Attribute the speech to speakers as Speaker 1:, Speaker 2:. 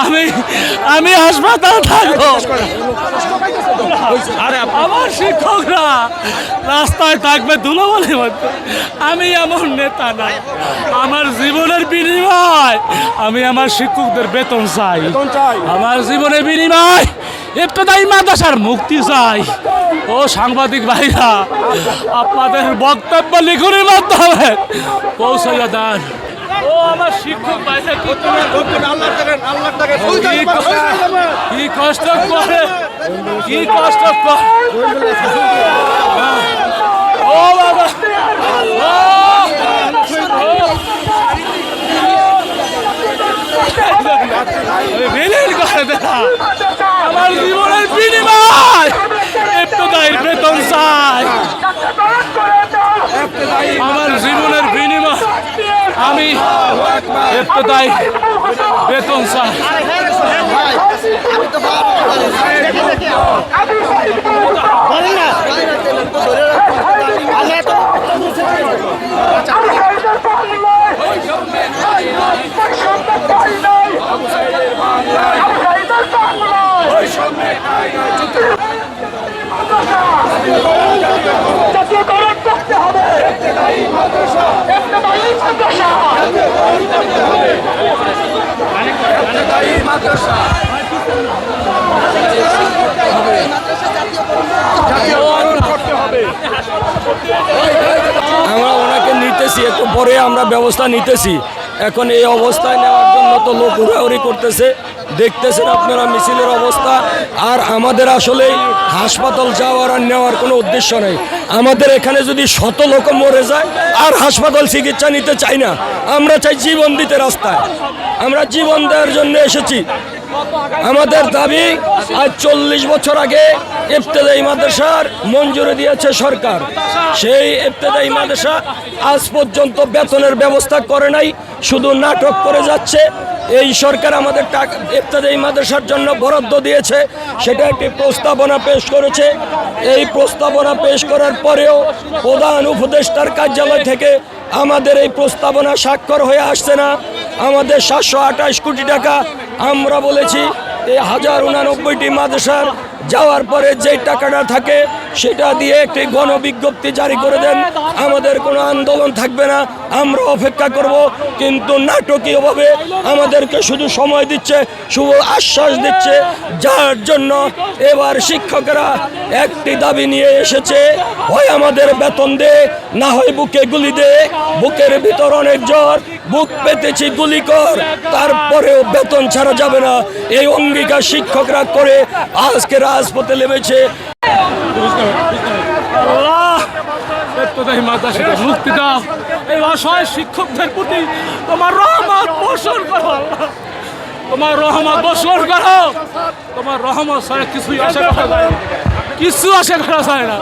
Speaker 1: আমি আমি হাসপাতাল থাকব।
Speaker 2: আরে
Speaker 1: আমার শিক্ষকরা রাস্তায় থাকবে ধুলোবলের মধ্যে। আমি এমন নেতা না। আমার জীবনের বিনিময় আমি আমার শিক্ষকদের বেতন চাই। আমার জীবনের বিনিময় ইবতদায়ী মাদ্রাসার মুক্তি চাই। ও সাংবাদিক ভাইরা আপনাদের বক্তব্য লিখনের মাধ্যমে পৌঁছাইয়া দেন। ও আমার শিক্ষক ভাইরা কি কি কষ্ট। করে কি কষ্ট করে। ও বাবা। বিলীন করে আমার জীবনের বিনিময়। একটু দায়ের বেতন চাই। আমার জীবনের আমি একটু বেতন চাই।
Speaker 3: আমরা ওনাকে নিতেছি, একটু পরে আমরা ব্যবস্থা নিতেছি। এখন এই অবস্থায় নেওয়ার জন্য তো লোক উড়াউড়ি করতেছে। দেখতেছেন আপনারা মিছিলের অবস্থা, আর আমাদের আসলে হাসপাতাল যাওয়ার আর নেওয়ার কোনো উদ্দেশ্য নেই। আমাদের এখানে যদি শত লোক মরে যায়, আর হাসপাতাল চিকিৎসা নিতে চাই না, আমরা চাই জীবন দিতে রাস্তায়। আমরা জীবন দেওয়ার জন্য এসেছি। আমাদের দাবি, আজ চল্লিশ বছর আগে ইফতেদাই মাদ্রাসার মঞ্জুরি দিয়েছে সরকার। সেই ইফতেদাই মাদ্রাসা আজ পর্যন্ত বেতনের ব্যবস্থা করে নাই, শুধু নাটক করে যাচ্ছে। এই সরকার আমাদের টাকা ইফতেদাই মাদ্রাসার জন্য বরাদ্দ দিয়েছে, সেটা একটি প্রস্তাবনা পেশ করেছে। এই প্রস্তাবনা পেশ করার পরেও প্রধান উপদেষ্টার কার্যালয় থেকে আমাদের এই প্রস্তাবনা স্বাক্ষর হয়ে আসছে না। আমাদের সাতশো আঠাশ কোটি টাকা আমরা বলেছি এই হাজার উনানব্বইটি মাদ্রাসার যাওয়ার পরে যে টাকাটা থাকে সেটা দিয়ে একটি গণবিজ্ঞপ্তি জারি করে দেন। আমাদের কোনো আন্দোলন থাকবে না, আমরা অপেক্ষা করব। কিন্তু নাটকীয়ভাবে আমাদেরকে শুধু সময় দিচ্ছে, শুভ আশ্বাস দিচ্ছে। যার জন্য এবার শিক্ষকরা একটি দাবি নিয়ে এসেছে, হয় আমাদের বেতন দে, না হয় বুকে গুলি দে, বুকের ভিতর অনেক জ্বর বুক পেতেছি গুলি কর, তারপরেও বেতন ছাড়া যাবে না। এই অঙ্গীকার শিক্ষকরা করে আজকে রাজপথে নেমেছে।
Speaker 1: শিক্ষকদের প্রতি তোমার তোমার তোমার কিছু আশা করা যায় না।